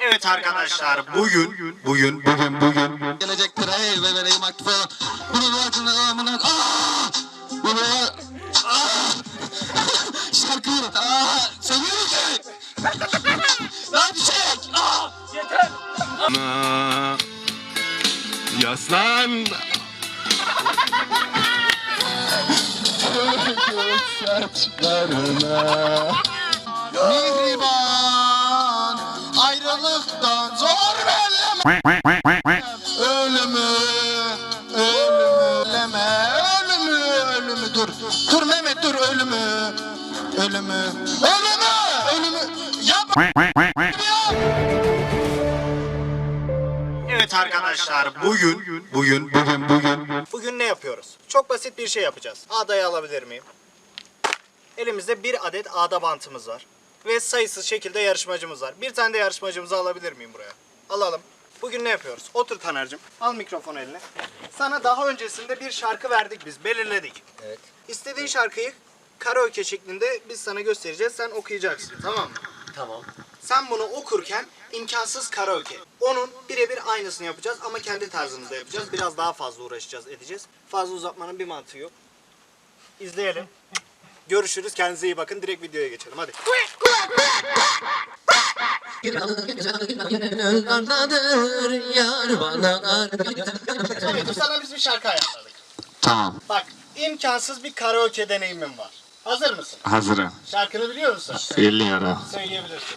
Evet arkadaşlar bugün bugün bugün bugün Gelecektir ey ve vereyim aktifo. Bunu bırakın amına. Aaa! Bunu! Şarkı! Seviyorum ki. Lan çek! Aaa! Yaslan. Mihriban ayrılıktan zor belleme ölümü ölümü ölümü ölümü dur dur Mehmet dur ölümü ölümü ölümü ölümü yapma Evet arkadaşlar bugün bugün bugün bugün bugün ne yapıyoruz? Çok basit bir şey yapacağız. Ağdayı alabilir miyim? Elimizde bir adet ağda bantımız var. Ve sayısız şekilde yarışmacımız var. Bir tane de yarışmacımızı alabilir miyim buraya? Alalım. Bugün ne yapıyoruz? Otur Taner'cim. Al mikrofonu eline. Sana daha öncesinde bir şarkı verdik biz. Belirledik. Evet. İstediğin şarkıyı karaoke şeklinde biz sana göstereceğiz. Sen okuyacaksın. Tamam mı? Tamam. Sen bunu okurken imkansız karaoke. Onun birebir aynısını yapacağız ama kendi tarzımızda yapacağız. Biraz daha fazla uğraşacağız, edeceğiz. Fazla uzatmanın bir mantığı yok. İzleyelim. Görüşürüz. Kendinize iyi bakın. Direkt videoya geçelim. Hadi. Yollardadır yar bana Dur sana biz bir şarkı ayarladık. Tamam Bak, imkansız bir karaoke deneyimim var. Hazır mısın? hazırım Şarkını biliyor musun? Biliyorum Söyleyebilirsin.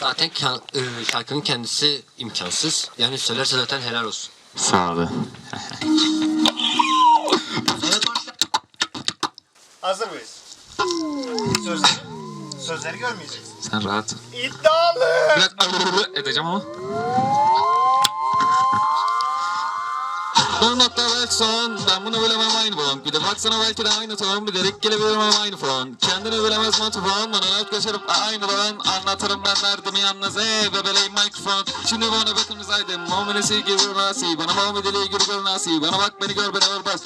Zaten ka- e, şarkının kendisi imkansız. Yani söylerse zaten helal olsun. Sağ olun Hazır mıyız? Sözleri, sözleri görmeyeceksin. Sen rahat İddialı. Biraz edeceğim ama Bu belki son. Ben bunu bilemem aynı bon Bir de baksana belki de aynı ton Bir de rik gelebilirim aynı fon Kendini bilemez motifon Bana net geçirip aynı don Anlatırım ben derdimi yalnız. Ey bebeleğim mikrofon. Şimdi bana bakınız haydi Mominesi gibi nasi Bana momideliği gibi gör nasi Bana bak beni gör beni vurmaz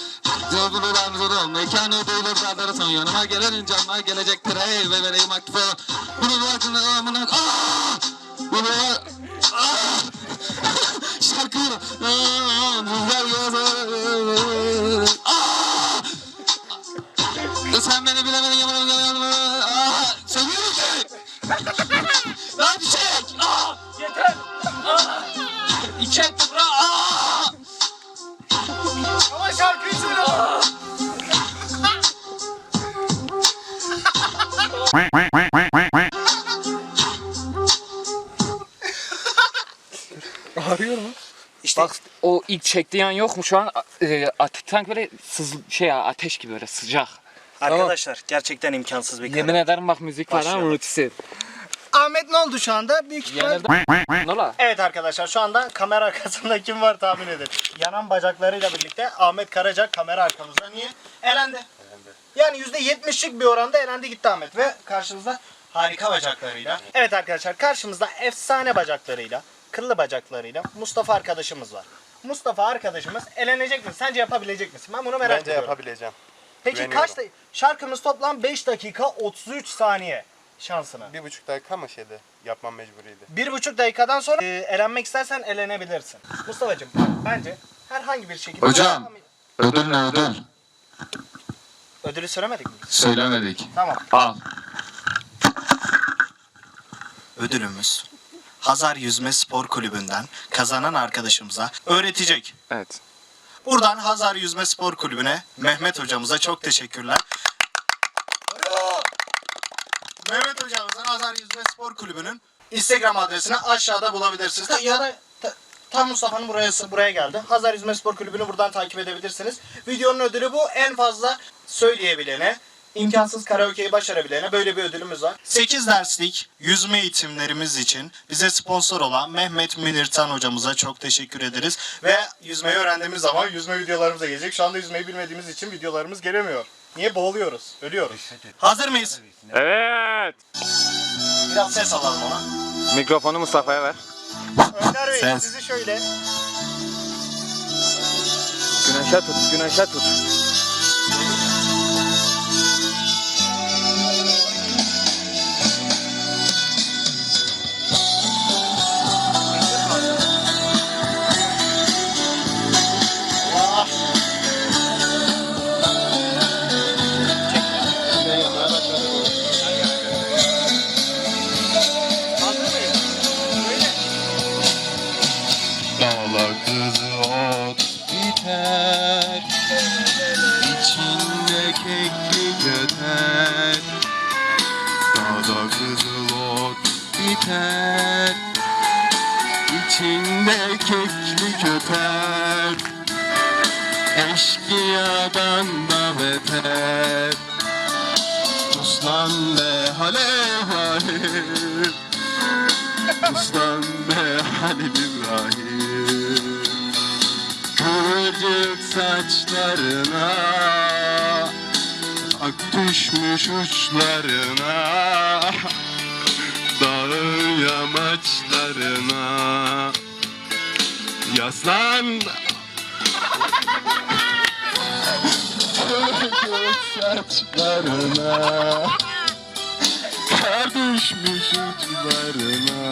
Gördün ulan zodon Mekanı duyulur dağları son Yanıma gelenin canına gelecektir. Ey bebeleğim mikrofon. Bunu bakın amına Aaa Bunu Aaa Şarkı. Aaa Bak o ilk çektiği an yok mu şu an? E, sanki böyle sız şey ya ateş gibi böyle sıcak. Arkadaşlar gerçekten imkansız bir Yemin karaoke. ederim bak müzik var ha Başlayalım. unutisi. Ahmet ne oldu şu anda? Büyük ihtimal... Yenildi. Ne ola? Evet arkadaşlar şu anda kamera arkasında kim var tahmin edin. Yanan bacaklarıyla birlikte Ahmet Karaca kamera arkamızda. Niye? Elendi. Yani %70'lik bir oranda elendi gitti Ahmet ve karşımızda harika bacaklarıyla. Evet arkadaşlar karşımızda efsane bacaklarıyla, kıllı bacaklarıyla Mustafa arkadaşımız var. Mustafa arkadaşımız elenecek mi? Sence yapabilecek misin? Ben bunu merak Bence ediyorum. yapabileceğim. Peki güveniyorum. kaç da- şarkımız toplam 5 dakika 33 saniye şansına. Bir buçuk dakika mı şeydi? Yapmam mecburiydi. Bir buçuk dakikadan sonra e, elenmek istersen elenebilirsin. Mustafa'cığım bence herhangi bir şekilde... Hocam. Ödül ne ödül? Ödülü söylemedik mi? Söylemedik Tamam. Al Ödülümüz Hazar Yüzme Spor Kulübü'nden kazanan arkadaşımıza öğretecek. Evet. Buradan Hazar Yüzme Spor Kulübü'ne Mehmet hocamıza çok teşekkürler. Mehmet hocamızın Hazar Yüzme Spor Kulübü'nün Instagram adresini aşağıda bulabilirsiniz. Ta- Ya da ta- tam Mustafa'nın buraya, buraya geldi. Hazar Yüzme Spor Kulübü'nü buradan takip edebilirsiniz. Videonun ödülü bu. En fazla söyleyebilene, imkansız karaoke'yi başarabilene böyle bir ödülümüz var. 8 derslik yüzme eğitimlerimiz için bize sponsor olan Mehmet Münirtan hocamıza çok teşekkür ederiz. Ve yüzmeyi öğrendiğimiz zaman yüzme videolarımız da gelecek. Şu anda yüzmeyi bilmediğimiz için videolarımız gelemiyor. Niye boğuluyoruz? Ölüyoruz. Hazır mıyız? Evet. Biraz ses alalım ona. Mikrofonu Mustafa'ya ver. Önder Bey Ses. sizi şöyle. Güneşe tut, güneşe tut. İçinde keklik öter Dağda kızıl ot biter. İçinde keklik öter Eşkıyadan da beter. Uslan be halev halev Uslan be Halil İbrahim Kıvırcık saçlarına Ak düşmüş uçlarına Dağın yamaçlarına. Yaslan! Kıvırcık saçlarına Kar düşmüş uçlarına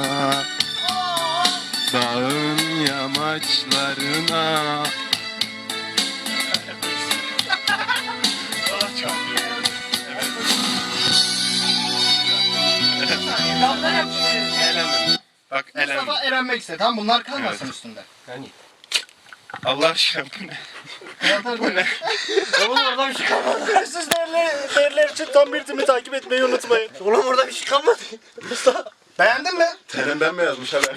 Dağın yamaçlarına Bak elendim. Mustafa elenmek istedi. Tamam bunlar kalmasın Evet. üstünde. Allah aşkına bu ne? bu ne? Oğlum orada bir şey kalmadı. Siz değerler, değerler için tam bir timi takip etmeyi unutmayın. Oğlum orada bir şey kalmadı. Mustafa. Beğendin mi? Terenden mi yazmış haber?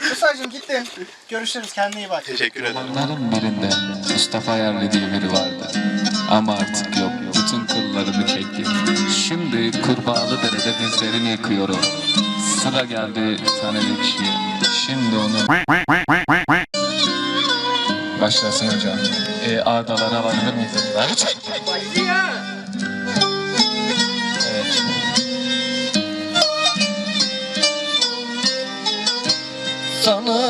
Mustafa'cığım gittin. Görüşürüz kendine iyi bak. Teşekkür ederim. Onların birinde Mustafa Ayarlı diye biri vardı. Ama artık yok. Bütün kıllarını çekti. Şimdi kurbağalı derede dizlerini yıkıyor o. Sıra geldi taneli kişiye. Şimdi onu... Başlasın hocam. E, ağdalara varılır mıyız acaba? Evet. Sana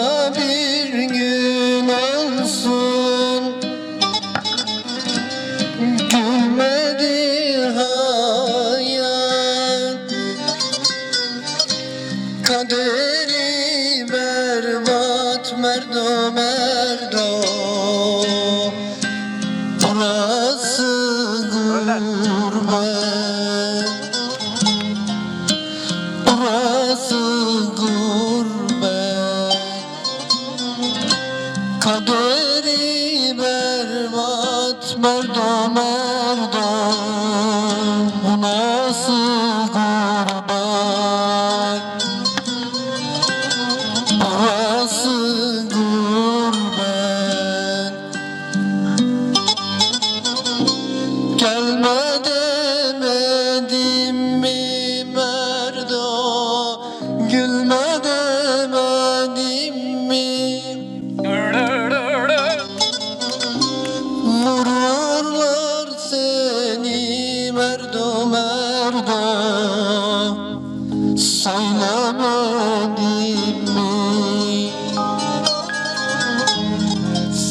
berbat merdo Burası gurbet Burası Kaderi berbat merdo merdo. Bu nasıl mi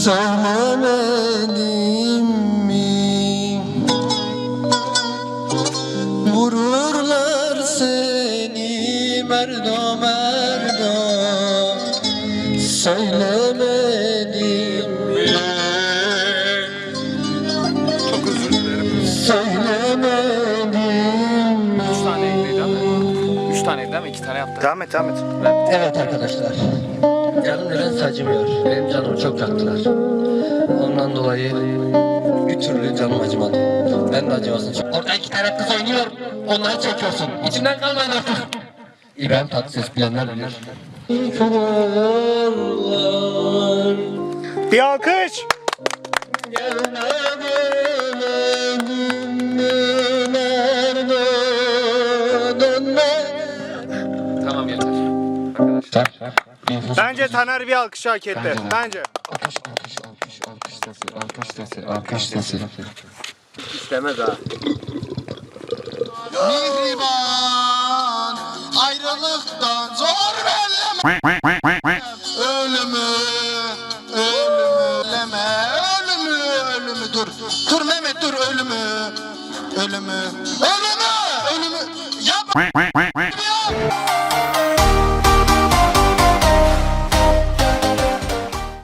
Söylemedim mi seni merdo merdo. Söylemedim Devam et devam et. Evet arkadaşlar. Canım neden acımıyor. Benim canımı çok yaktılar. Ondan dolayı bir türlü canım acımadı. Ben de acımasın. Orada iki tane kız oynuyor. Onları çekiyorsun. İçimden kalmayın artık. İbrahim Tatlıses bilenler bilir. Bir alkış. Tamam yeter. Arkadaşlar. Bence Taner bir alkış hak etti. Bence. Alkış, alkış, alkış, alkış sesi, alkış sesi, alkış sesi. İstemez ha. Mihriban ayrılıktan zor belleme.